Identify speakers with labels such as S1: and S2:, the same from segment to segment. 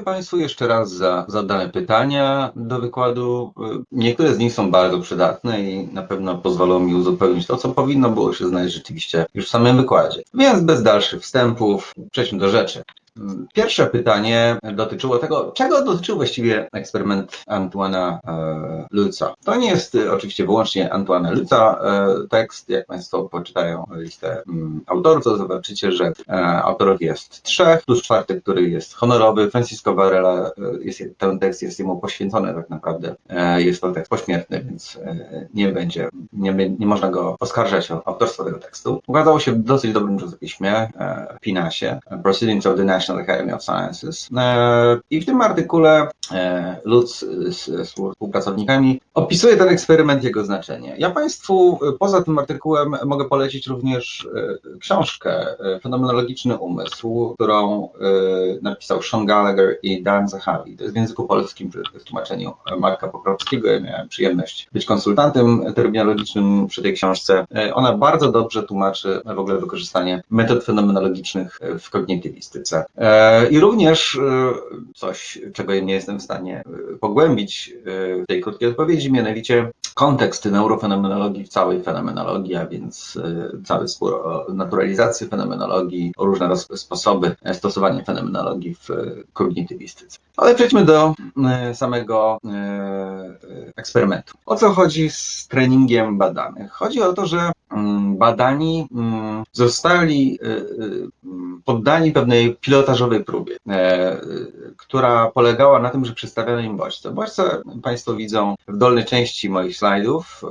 S1: Dziękuję Państwu jeszcze raz za zadane pytania do wykładu. Niektóre z nich są bardzo przydatne i na pewno pozwolą mi uzupełnić to, co powinno było się znaleźć rzeczywiście już w samym wykładzie. Więc bez dalszych wstępów przejdźmy do rzeczy. Pierwsze pytanie dotyczyło tego, czego dotyczył właściwie eksperyment Antoana e, Luca. To nie jest e, oczywiście wyłącznie Antoana Luca e, tekst. Jak Państwo poczytają listę mm, autorów, to zobaczycie, że e, autorów jest trzech, plus czwarty, który jest honorowy. Francisco Varela, e, jest, ten tekst jest jemu poświęcony tak naprawdę. E, jest to tekst pośmiertny, więc e, nie będzie, nie, nie można go oskarżać o autorstwo tego tekstu. Ukazało się w dosyć dobrym czasopiśmie, e, Pinasie, Proceedings of the National Academy of Sciences. E, I w tym artykule e, Lutz z, współpracownikami opisuje ten eksperyment, jego znaczenie. Ja Państwu e, poza tym artykułem mogę polecić również książkę Fenomenologiczny Umysł, którą napisał Sean Gallagher i Dan Zahavi. To jest w języku polskim przy tłumaczeniu Marka Pokrowskiego. Ja miałem przyjemność być konsultantem terminologicznym przy tej książce. Ona bardzo dobrze tłumaczy w ogóle wykorzystanie metod fenomenologicznych w kognitywistyce. E, I również e, coś, czego nie jestem w stanie e, pogłębić w tej krótkiej odpowiedzi, mianowicie kontekst neurofenomenologii w całej fenomenologii, a więc cały spór o naturalizację fenomenologii, o różne sposoby stosowania fenomenologii w kognitywistyce. Ale przejdźmy do e, samego e, eksperymentu. O co chodzi z treningiem badanych? Chodzi o to, że mm, badani mm, zostali e, mm, poddani pewnej pilotażowej próbie, która polegała na tym, że przedstawiano im bodźce. Bodźce Państwo widzą w dolnej części moich slajdów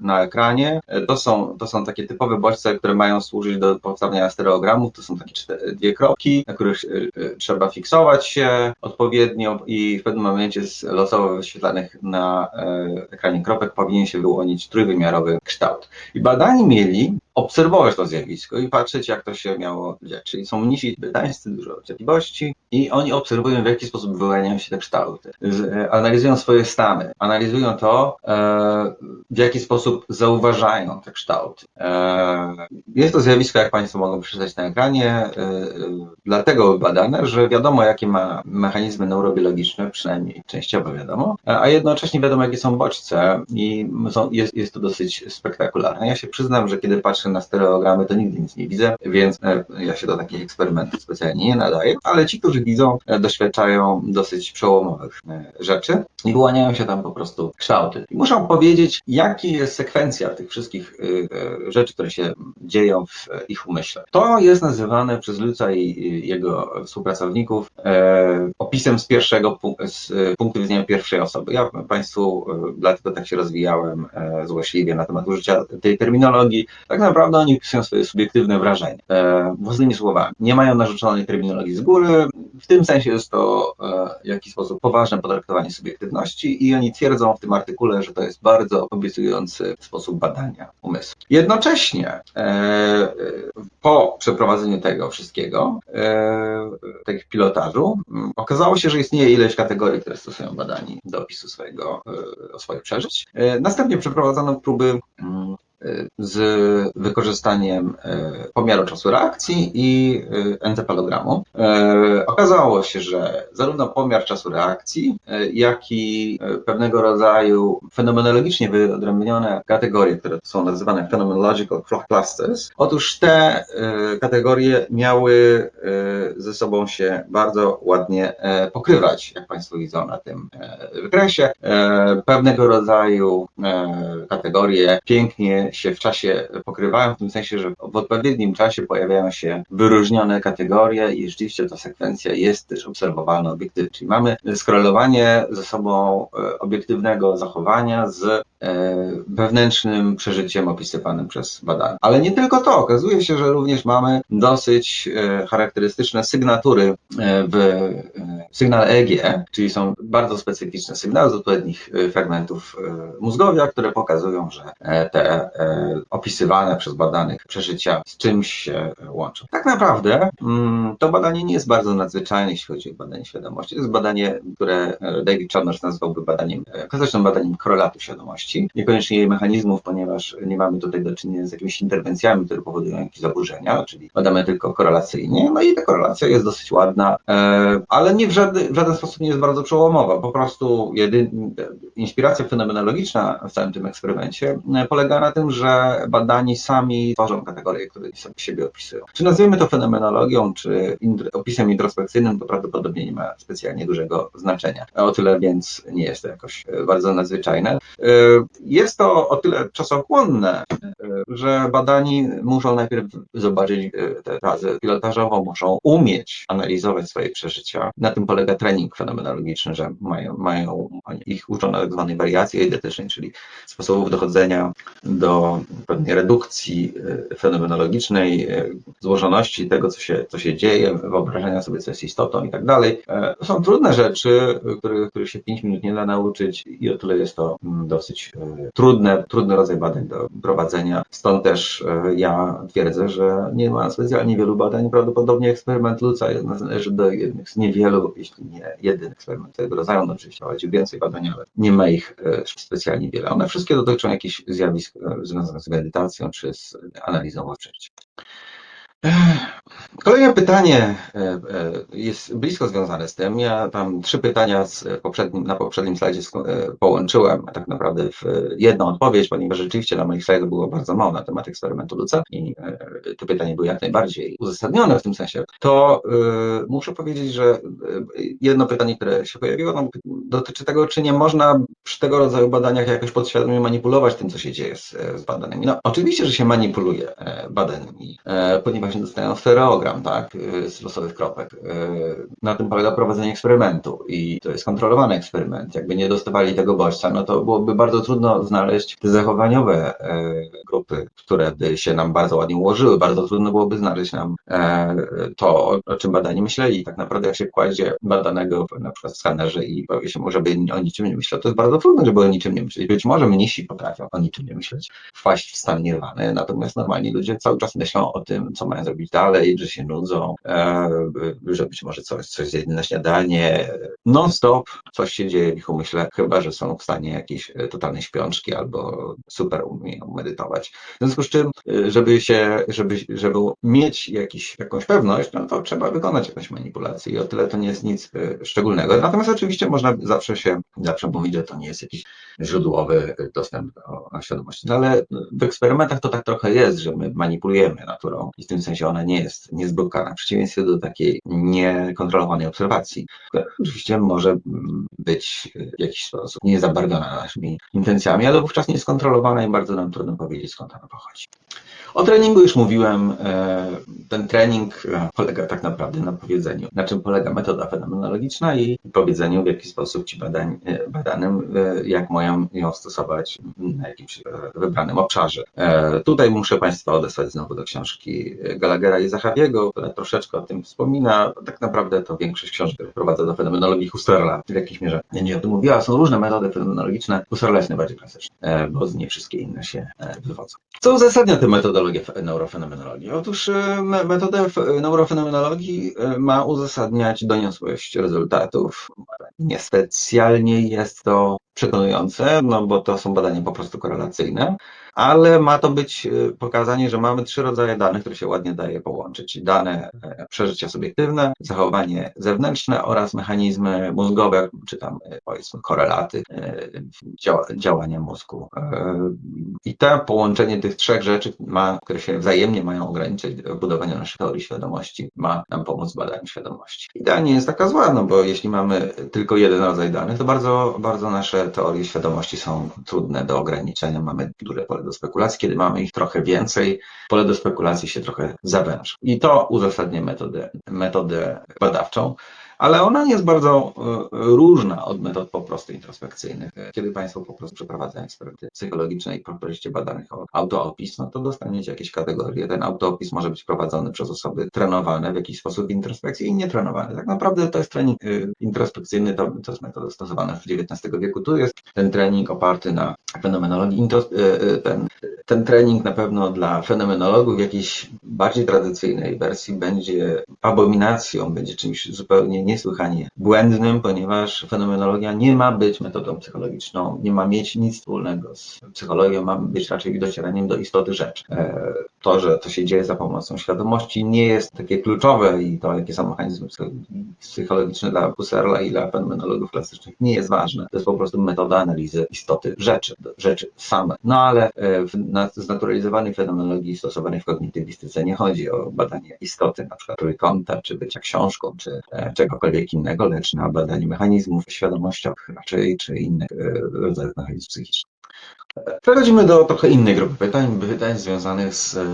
S1: na ekranie. To są, to są takie typowe bodźce, które mają służyć do powstawania stereogramów. To są takie dwie kropki, na których trzeba fiksować się odpowiednio i w pewnym momencie z losowo wyświetlanych na e, ekranie kropek powinien się wyłonić trójwymiarowy kształt. I badani mieli obserwować to zjawisko i patrzeć, jak to się miało dziać. Czyli są mnisi tybetańscy, dużo cierpliwości i oni obserwują, w jaki sposób wyłaniają się te kształty. E, analizują swoje stany, analizują to, e, w jaki sposób zauważają te kształty. E, jest to zjawisko, jak Państwo mogą przeczytać na ekranie, dlatego badane, że wiadomo, jakie ma mechanizmy neurobiologiczne, przynajmniej częściowo wiadomo, a jednocześnie wiadomo, jakie są bodźce i jest, jest to dosyć spektakularne. Ja się przyznam, że kiedy patrzę na stereogramy, to nigdy nic nie widzę, więc e, ja się do takich eksperymentów specjalnie nie nadaję, ale ci, którzy widzą, e, doświadczają dosyć przełomowych e, rzeczy i wyłaniają się tam po prostu kształty. I muszę powiedzieć, jaka jest sekwencja tych wszystkich rzeczy, które się dzieją w ich umyśle. To jest nazywane przez Luca i jego współpracowników opisem z pierwszego z punktu widzenia pierwszej osoby. Ja Państwu dlatego tak się rozwijałem złośliwie na temat użycia tej terminologii. Tak naprawdę oni pisują swoje subiektywne wrażenie. E, własnymi słowami. Nie mają narzuconej terminologii z góry. W tym sensie jest to e, w jakiś sposób poważne potraktowanie subiektywności i oni twierdzą w tym artykule, że to jest bardzo obiecujący sposób badania umysłu. Jednocześnie e, e, po przeprowadzeniu tego wszystkiego, e, takich pilotażu, okazało się, że istnieje ileś kategorii, które stosują badani do opisu swojego, e, swoich przeżyć. E, Następnie przeprowadzono próby z wykorzystaniem e, pomiaru czasu reakcji i e, encefalogramu. E, Okazało się, że zarówno pomiar czasu reakcji, jak i pewnego rodzaju fenomenologicznie wyodrębnione kategorie, które są nazywane phenomenological clusters. Otóż te kategorie miały ze sobą się bardzo ładnie pokrywać, jak Państwo widzą na tym wykresie. Pewnego rodzaju kategorie pięknie się w czasie pokrywają, w tym sensie, że w odpowiednim czasie pojawiają się wyróżnione kategorie i rzeczywiście ta sekwencja jest też obserwowalna obiektywnie. Czyli mamy skorelowanie ze sobą e, obiektywnego zachowania z e, wewnętrznym przeżyciem opisywanym przez badania. Ale nie tylko to, okazuje się, że również mamy dosyć e, charakterystyczne sygnatury w sygnale EEG, czyli są bardzo specyficzne sygnały z odpowiednich fragmentów mózgowia, które pokazują, że te opisywane przez badanych przeżycia z czymś się łączą. Tak naprawdę mm, to badanie nie jest bardzo nadzwyczajne, jeśli chodzi o badanie świadomości. To jest badanie, które e, David Chalmers nazwałby badaniem, e, klasycznym badaniem korelatu świadomości. Niekoniecznie jej mechanizmów, ponieważ nie mamy tutaj do czynienia z jakimiś interwencjami, które powodują jakieś zaburzenia, czyli badamy tylko korelacyjnie. No i ta korelacja jest dosyć ładna, e, ale nie w żaden, w żaden sposób nie jest bardzo przełomowa. Po prostu jedyn, inspiracja fenomenologiczna w całym tym eksperymencie polega na tym, że badani sami tworzą kategorie, które sobie siebie opisują. Czy nazwiemy to fenomenologią, czy opisem introspekcyjnym, to prawdopodobnie nie ma specjalnie dużego znaczenia. O tyle więc nie jest to jakoś bardzo nadzwyczajne. Jest to o tyle czasochłonne, że badani muszą najpierw zobaczyć tę fazę pilotażową, muszą umieć analizować swoje przeżycia. Na tym polega trening fenomenologiczny, że mają, mają ich uczą na tak zwanej wariacji eidetycznej, czyli sposobów dochodzenia do pewnej redukcji e, fenomenologicznej, e, złożoności tego, co się, co się dzieje, wyobrażenia sobie, co jest istotą i tak dalej. E, to są trudne rzeczy, których, których się 5 minut nie da nauczyć i o tyle jest to mm, dosyć trudne, trudny rodzaj badań do prowadzenia. Stąd też ja twierdzę, że nie ma specjalnie wielu badań. Prawdopodobnie eksperyment Luca należy do jednych z niewielu, jeśli nie jedyny eksperyment tego rodzaju. No oczywiście prowadził więcej badań, ale nie ma ich specjalnie wiele. One wszystkie dotyczą jakichś zjawisk związanych z medytacją czy z analizą odczuć. Kolejne pytanie e, e, jest blisko związane z tym. Ja tam trzy pytania z poprzednim, na poprzednim slajdzie e, połączyłem tak naprawdę w jedną odpowiedź, ponieważ rzeczywiście na moich slajdach było bardzo mało na temat eksperymentu Luca i te pytania były jak najbardziej uzasadnione w tym sensie. To muszę powiedzieć, że jedno pytanie, które się pojawiło, dotyczy tego, czy nie można przy tego rodzaju badaniach jakoś podświadomie manipulować tym, co się dzieje z, z badanymi. No oczywiście, że się manipuluje badanymi, ponieważ właśnie dostają stereogram, tak, y, z losowych kropek. Y, na tym polega prowadzenie eksperymentu i to jest kontrolowany eksperyment. Jakby nie dostawali tego bodźca, no to byłoby bardzo trudno znaleźć te zachowaniowe y, grupy, które by się nam bardzo ładnie ułożyły. Bardzo trudno byłoby znaleźć nam to, o czym badani myśleli. Tak naprawdę jak się kładzie badanego na przykład w skanerze i powie się mu, żeby o niczym nie myślał, to jest bardzo trudno, żeby o niczym nie myśleć. Być może mnisi potrafią o niczym nie myśleć, wpaść w stan nirwany, natomiast normalni ludzie cały czas myślą o tym, co mają mają zrobić dalej, że się nudzą, e, że być może coś, coś zjedli na śniadanie. Non-stop coś się dzieje w ich umyśle, chyba że są w stanie jakiejś e, totalnej śpiączki albo super umieją medytować. W związku z czym, e, żeby się, żeby, żeby mieć jakiś, jakąś pewność, no to trzeba wykonać jakąś manipulację i o tyle to nie jest nic szczególnego. Natomiast oczywiście można zawsze się, zawsze mówić, że to nie jest jakiś źródłowy dostęp do świadomości. No ale w eksperymentach to tak trochę jest, że my manipulujemy naturą i w tym sensie ona nie jest niezblokowana, w przeciwieństwie do takiej niekontrolowanej obserwacji, która oczywiście może być w jakiś sposób nie zabarwiona naszymi intencjami, ale wówczas nie jest kontrolowana i bardzo nam trudno powiedzieć, skąd ona pochodzi. O treningu już mówiłem. E, ten trening e, polega tak naprawdę na powiedzeniu, na czym polega metoda fenomenologiczna i powiedzeniu, w jaki sposób ci badań, e, badanym, jak mają ją stosować na jakimś wybranym obszarze. Tutaj muszę Państwa odesłać znowu do książki Gallaghera i Zachawiego, która troszeczkę o tym wspomina. Tak naprawdę to większość książek, prowadza do fenomenologii Husserla w jakiejś mierze nie tym mówiła. Są różne metody fenomenologiczne. Husserla jest najbardziej klasyczna, bo z nie wszystkie inne się wywodzą. Co uzasadnia tę metodologię neurofenomenologii? Otóż metoda neurofenomenologii ma uzasadniać doniosłość rezultatów. Niespecjalnie jest to przekonujące, no bo to są badania po prostu korelacyjne, ale ma to być e, pokazanie, że mamy trzy rodzaje danych, które się ładnie daje połączyć. Dane e, przeżycia subiektywne, zachowanie zewnętrzne oraz mechanizmy mózgowe, czy tam e, powiedzmy korelaty działania mózgu. I to połączenie tych trzech rzeczy, ma, które się wzajemnie mają ograniczyć do budowania naszej teorii świadomości, ma nam pomóc w badaniu świadomości. Idea nie jest taka zła, no bo jeśli mamy tylko jeden rodzaj danych, to bardzo, bardzo nasze teorie świadomości są trudne do ograniczenia. Mamy duże pole do spekulacji, kiedy mamy ich trochę więcej, pole do spekulacji się trochę zawęża. I to uzasadnia metodę, metodę badawczą ale ona jest bardzo e, różna od metod po prostu introspekcyjnych. Kiedy Państwo po prostu przeprowadzają eksperymenty psychologiczne i poprosicie badanych o autoopis, no to dostaniecie jakieś kategorie. Ten autoopis może być prowadzony przez osoby trenowane w jakiś sposób w introspekcji i nietrenowane. Tak naprawdę to jest trening e, introspekcyjny, to, to jest metoda stosowana w XIX wieku. Tu jest ten trening oparty na fenomenologii. E, ten, ten trening na pewno dla fenomenologów w jakiejś bardziej tradycyjnej wersji będzie abominacją, będzie czymś zupełnie niesłychanie błędnym, ponieważ fenomenologia nie ma być metodą psychologiczną, nie ma mieć nic wspólnego z psychologią, ma być raczej docieraniem do istoty rzeczy. E, To, że to się dzieje za pomocą świadomości, nie jest takie kluczowe i to, jakie są mechanizmy psycho- psychologiczne dla Husserla i dla fenomenologów klasycznych, nie jest ważne. To jest po prostu metoda analizy istoty rzeczy, rzeczy same. No ale e, w na- znaturalizowanej fenomenologii stosowanej w kognitywistyce nie chodzi o badanie istoty, na przykład trójkąta, czy bycia książką, czy e, czegokolwiek innego, lecz na badanie mechanizmów świadomościowych raczej, czy innych e, rodzajów mechanizmów psychicznych. Przechodzimy do trochę innej grupy pytań, pytań związanych z e,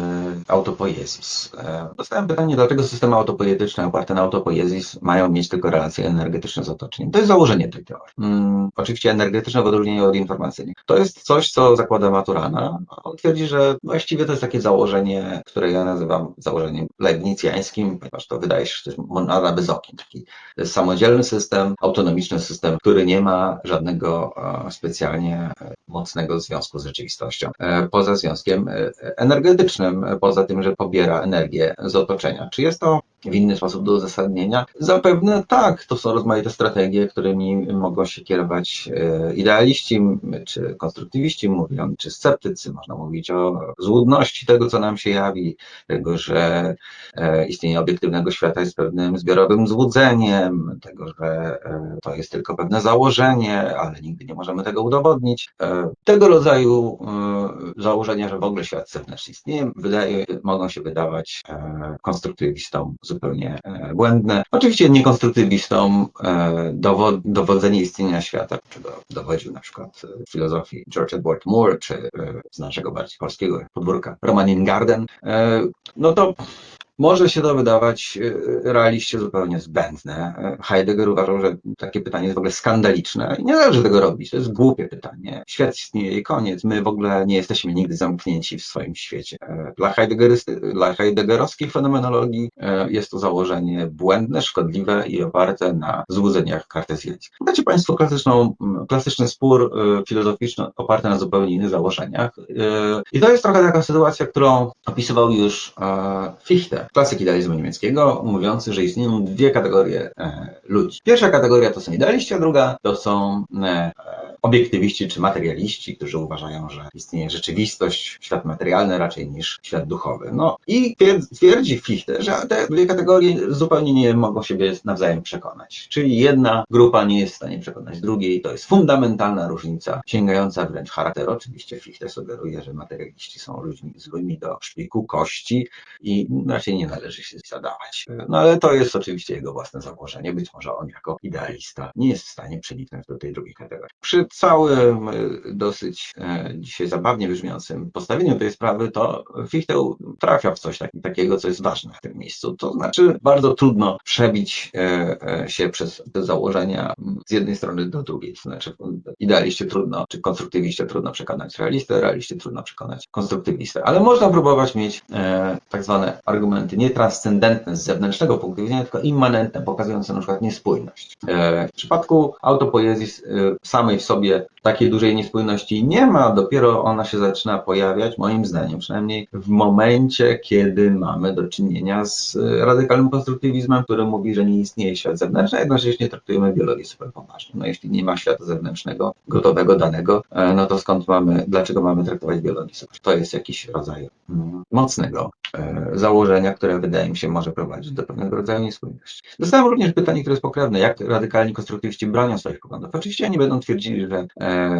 S1: autopoiezis. E, dostałem pytanie, dlaczego systemy autopoietyczne oparte na autopoiezis mają mieć tylko relacje energetyczne z otoczeniem. To jest założenie tej teorii. Mm, oczywiście energetyczne w odróżnieniu od informacyjnych. To jest coś, co zakłada Maturana. On twierdzi, że właściwie to jest takie założenie, które ja nazywam założeniem leibnicjańskim, ponieważ to wydaje się, jest monada bez okien. Taki samodzielny system, autonomiczny system, który nie ma żadnego e, specjalnie e, mocnego związku z rzeczywistością. E, Poza związkiem e, energetycznym, e, poza tym, że pobiera energię z otoczenia. Czy jest to w inny sposób do uzasadnienia? Zapewne tak. To są rozmaite strategie, którymi mogą się kierować e, idealiści, czy konstruktywiści mówią, czy sceptycy. Można mówić o złudności tego, co nam się jawi, tego, że e, istnienie obiektywnego świata jest pewnym zbiorowym złudzeniem, tego, że e, to jest tylko pewne założenie, ale nigdy nie możemy tego udowodnić. Tego rodzaju założenia, że w ogóle świat zewnętrzny istnieje, wydaje, mogą się wydawać konstruktywistom zupełnie e, błędne. Oczywiście niekonstruktywistom e, dowo- dowodzenie istnienia świata, czego dowodził na przykład e, w filozofii George Edward Moore, czy z naszego bardziej polskiego podwórka Roman Ingarden, e, no to może się to wydawać e, realiście zupełnie zbędne. E, Heidegger uważał, że takie pytanie jest w ogóle skandaliczne i nie należy tego robić. To jest głupie pytanie. Świat istnieje i koniec. My w ogóle nie jesteśmy nigdy zamknięci w swoim świecie. Dla, dla heideggerowskiej fenomenologii jest to założenie błędne, szkodliwe i oparte na złudzeniach kartezjańskich. Macie Państwo klasyczną, m, klasyczny spór filozoficzny oparty na zupełnie innych założeniach. I to jest trochę taka sytuacja, którą opisywał już Fichte, klasyk idealizmu niemieckiego, mówiący, że istnieją dwie kategorie e, ludzi. Pierwsza kategoria to są idealiści, a druga to są e, obiektywiści czy materialiści, którzy uważają, że istnieje rzeczywistość, świat materialny raczej niż świat duchowy. No i twierdzi- Fichte, że te dwie kategorie zupełnie nie mogą siebie nawzajem przekonać. Czyli jedna grupa nie jest w stanie przekonać drugiej. To jest fundamentalna różnica, sięgająca wręcz charakteru. Oczywiście Fichte sugeruje, że materialiści są ludźmi złymi do szpiku, kości i raczej nie należy się zadawać. No ale to jest oczywiście jego własne założenie. Być może on jako idealista nie jest w stanie przeniknąć do tej drugiej kategorii. Przy całym e, dosyć e, dzisiaj zabawnie brzmiącym postawieniu tej sprawy, to Fichte trafia w coś tak- takiego, co jest ważne w tym miejscu. To znaczy bardzo trudno przebić e, się przez te założenia z jednej strony do drugiej. To znaczy idealiście trudno, czy konstruktywiście trudno przekonać realistę, realiście trudno przekonać konstruktywistę. Ale można próbować mieć tak zwane argumenty nie transcendentne z zewnętrznego punktu widzenia, tylko immanentne, pokazujące na przykład niespójność. W przypadku autopoezji samej w sobie takiej dużej niespójności nie ma, dopiero ona się zaczyna pojawiać, moim zdaniem przynajmniej, w momencie, kiedy mamy do czynienia z e, radykalnym konstruktywizmem, który mówi, że nie istnieje świat zewnętrzny, a jednocześnie traktujemy biologię super poważnie. No jeśli nie ma świata zewnętrznego, gotowego, danego, e, no to skąd mamy, dlaczego mamy traktować biologię super? To jest jakiś rodzaj mm, mocnego e, założenia, które wydaje mi się może prowadzić do pewnego rodzaju niespójności. Dostałem również pytanie, które jest pokrewne, jak radykalni konstruktywiści bronią swoich poglądów. Oczywiście oni będą twierdzili, że e,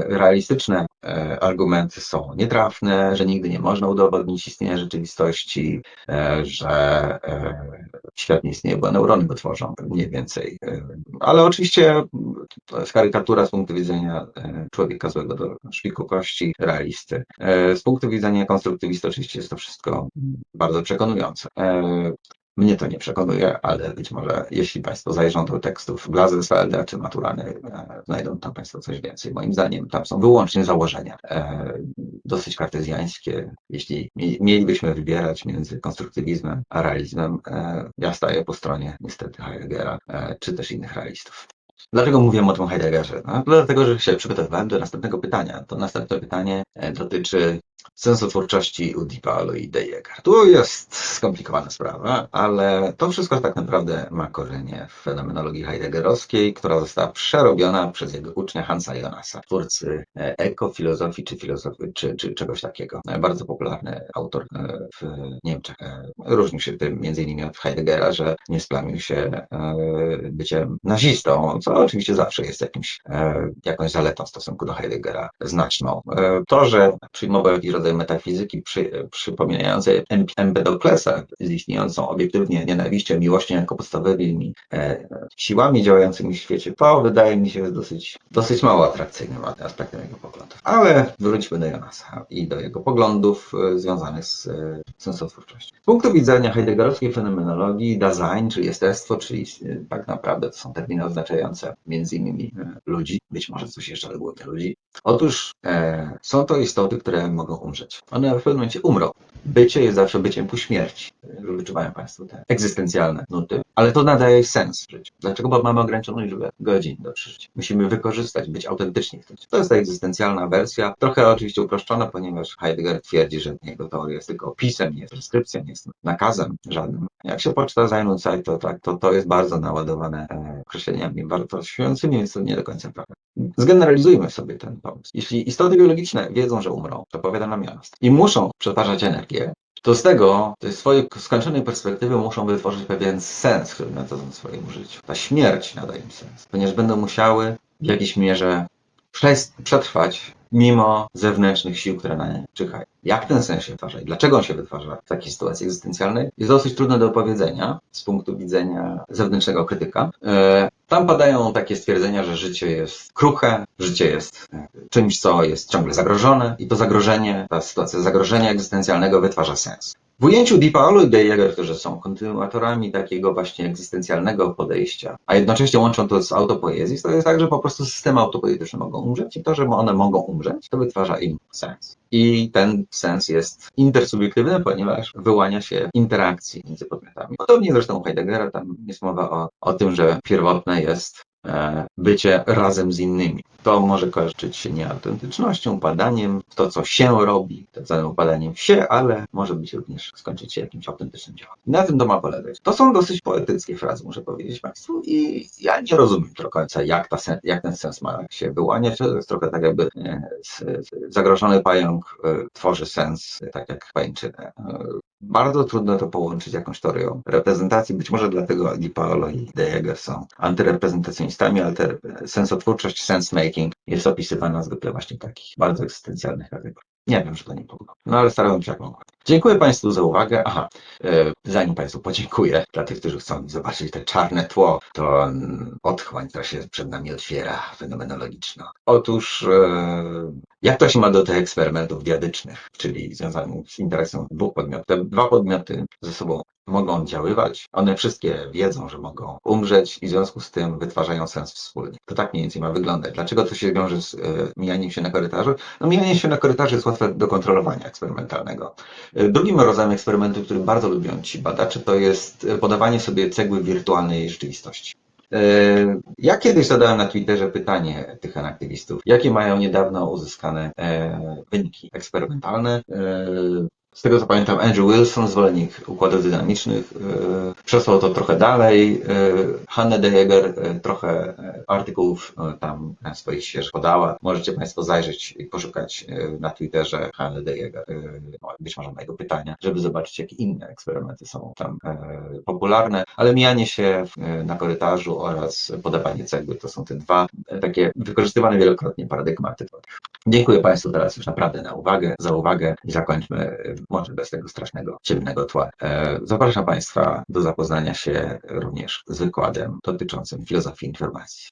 S1: realistyczne e, argumenty są nietrafne, że nigdy nie można udowodnić istnienia rzeczywistości, e, że świat nie istnieje, bo neurony go tworzą, mniej więcej. Ale oczywiście to jest karykatura z punktu widzenia człowieka złego do szpiku kości, realisty. Z punktu widzenia konstruktywisty oczywiście jest to wszystko bardzo przekonujące. E, Mnie to nie przekonuje, ale być może jeśli Państwo zajrzą do tekstów Glazensfelda czy Maturany, e, znajdą tam Państwo coś więcej. Moim zdaniem tam są wyłącznie założenia e, dosyć kartezjańskie. Jeśli mie- mielibyśmy wybierać między konstruktywizmem a realizmem, e, ja staję po stronie niestety Heideggera e, czy też innych realistów. Dlaczego mówiłem o tym Heideggerze? No, dlatego, że się przygotowywałem do następnego pytania. To następne pytanie e, dotyczy sensu twórczości u Paolo i De Jager. Tu jest skomplikowana sprawa, ale to wszystko tak naprawdę ma korzenie w fenomenologii heideggerowskiej, która została przerobiona przez jego ucznia Hansa Jonasa, twórcy e, ekofilozofii czy filozofii, czy, czy czegoś takiego. E, Bardzo popularny autor w Niemczech. Różnił się tym między innymi od Heideggera, że nie splamił się byciem nazistą, co oczywiście zawsze jest jakimś, e, jakąś zaletą w stosunku do Heideggera znaczną. E, To, że przyjmował jakiś rodzaj metafizyki przy, przypominającej Em- Empedoklesa z istniejącą obiektywnie nienawiścią, miłością jako podstawowymi e, siłami działającymi w świecie, to wydaje mi się jest dosyć, dosyć mało atrakcyjnym aspektem jego poglądów. Ale wróćmy do Jonasa i do jego poglądów e, związanych z e, sensotwórczością. Z punktu widzenia heideggerowskiej fenomenologii Dasein, czyli jestestwo, czyli e, tak naprawdę to są terminy oznaczające między innymi e, ludzi, być może coś jeszcze, ale głównie ludzi. Otóż e, są to istoty, które mogą umrzeć. One w pewnym momencie umrą. Bycie jest zawsze byciem ku śmierci. Wyczuwają Państwo te egzystencjalne nuty. Ale to nadaje sens życiu. Dlaczego? Bo mamy ograniczoną liczbę godzin do przeżycia. Musimy wykorzystać, być autentyczni w tym. To jest ta egzystencjalna wersja, trochę oczywiście uproszczona, ponieważ Heidegger twierdzi, że jego teoria jest tylko opisem, nie jest preskripcją, nie jest nakazem żadnym. Jak się poczyta Zeit, to, tak, to, to jest bardzo naładowane e, określeniami wartościującymi, więc to nie do końca prawda. Zgeneralizujmy sobie ten pomysł. Jeśli istoty biologiczne wiedzą, że umrą, to powiada nam Jonas, i muszą przetwarzać energię, to z tego, z swojej skończonej perspektywy muszą wytworzyć pewien sens, który nadadzą swojemu życiu. Ta śmierć nadaje im sens, ponieważ będą musiały w jakiejś mierze przetrwać mimo zewnętrznych sił, które na nie czyhają. Jak ten sens się wytwarza i dlaczego on się wytwarza w takiej sytuacji egzystencjalnej, jest dosyć trudne do opowiedzenia z punktu widzenia zewnętrznego krytyka. E, Tam padają takie stwierdzenia, że życie jest kruche, życie jest e, czymś, co jest ciągle zagrożone i to zagrożenie, ta sytuacja zagrożenia egzystencjalnego wytwarza sens. W ujęciu Di Paolo i De Jager, którzy są kontynuatorami takiego właśnie egzystencjalnego podejścia, a jednocześnie łączą to z autopoezji, to jest tak, że po prostu systemy autopoetyczne mogą umrzeć i to, że one mogą umrzeć, to wytwarza im sens. I ten sens jest intersubiektywny, ponieważ wyłania się interakcji między podmiotami. Podobnie zresztą u Heideggera tam jest mowa o, o tym, że pierwotne jest bycie razem z innymi. To może kojarzyć się nieautentycznością, upadaniem w to, co się robi, tak zwanym upadaniem się, ale może być również skończyć się jakimś autentycznym działaniem. Na tym to ma polegać. To są dosyć poetyckie frazy, muszę powiedzieć Państwu, i ja nie rozumiem do końca, jak, ta sen, jak ten sens ma się wyłaniać. To jest trochę tak, jakby e, zagrożony pająk e, tworzy sens, e, tak jak pajęczynę. Bardzo trudno to połączyć jakąś teorią reprezentacji. Być może dlatego Di Paolo i De Jager są antyreprezentacjonistami, ale te sensotwórczość, sense-making jest opisywana zwykle właśnie w takich bardzo egzystencjalnych kategoriach. Nie wiem, że to nie pomogło. No ale starałem się jak mogłem. Dziękuję Państwu za uwagę. Aha, e, zanim Państwu podziękuję, dla tych, którzy chcą zobaczyć te czarne tło, to mm, otchłań, która się przed nami otwiera, fenomenologiczna. Otóż, e, jak to się ma do tych eksperymentów diadycznych, czyli związanych z interakcją dwóch podmiotów? Te dwa podmioty ze sobą mogą oddziaływać. One wszystkie wiedzą, że mogą umrzeć i w związku z tym wytwarzają sens wspólnie. To tak mniej więcej ma wyglądać. Dlaczego to się wiąże z e, mijaniem się na korytarzu? No mijanie się na korytarzu jest łatwe do kontrolowania eksperymentalnego. E, Drugim rodzajem eksperymentu, który bardzo lubią ci badacze, to jest e, podawanie sobie cegły wirtualnej rzeczywistości. E, Ja kiedyś zadałem na Twitterze pytanie tych aktywistów, jakie mają niedawno uzyskane e, wyniki eksperymentalne. Z tego co pamiętam, Andrew Wilson, zwolennik układów dynamicznych, e, przesłał to trochę dalej. E, Hanne de Jager e, trochę artykułów tam swoich świeżych podała. Możecie Państwo zajrzeć i poszukać na Twitterze Hanne de Jager, e, być może mojego pytania, żeby zobaczyć, jakie inne eksperymenty są tam popularne. Ale mijanie się na korytarzu oraz podawanie cegły to są te dwa takie wykorzystywane wielokrotnie paradygmaty. Dziękuję Państwu teraz już naprawdę na uwagę, za uwagę i zakończmy może bez tego strasznego, ciemnego tła. E, Zapraszam Państwa do zapoznania się również z wykładem dotyczącym filozofii informacji.